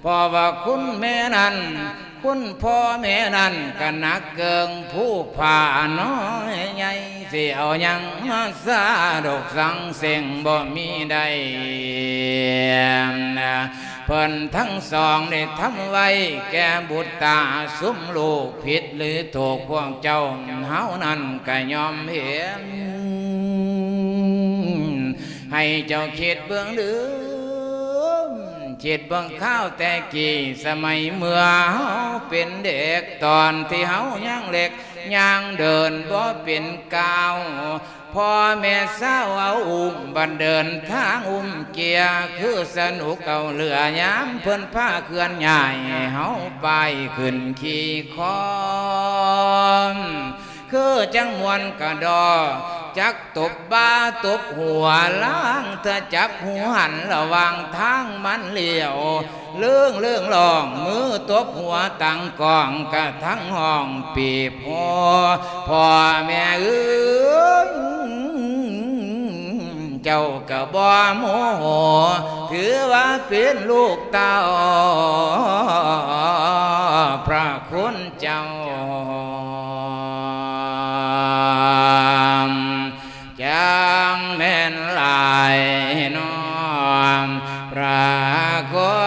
เพอว่าคุณแม่นั้น คุณพ่อแม่นั้นก็นักเกิงผู้ผ่าน้อยใหญ่สิเอาหยังมาซาดกสังเสียงบ่มีใดเพิ่นทั้งสองได้ทำไว้แก่บุตรตาสุมลูกผิดหรือถูกพวกเจ้าเฮานั้นก็ยอมเห็นให้เจ้าคิดเบื้องดื้อ คิดเบื้องข้าวแต่กี่สมัยเมื่อเฮาเป็นเด็กตอนที่เฮายังเล็กยังเดินบ่เป็นก้าวพ่อแม่สาวเอาอุ้มบันเดินทางอุ้มเกียร์คือสนุกเอาเรือยามเพิ่นผ้าเคลื่อนใหญ่เฮาไปขึ้นขี่คอนคือจังมวนกระดอ จักตบบ้าตบหัวล้างเธอจับหูหันระวังทางมันเหลี้ยวเลื่องเลื่องลองมือตบหัวตั้งกองกะทั้งห้องปีบพอพ่อแม่เอ้ยเจ้ากะบ่โมโหถือว่าเป็นลูกเต้าพระคุณเจ้า ลายน้อมพระคุ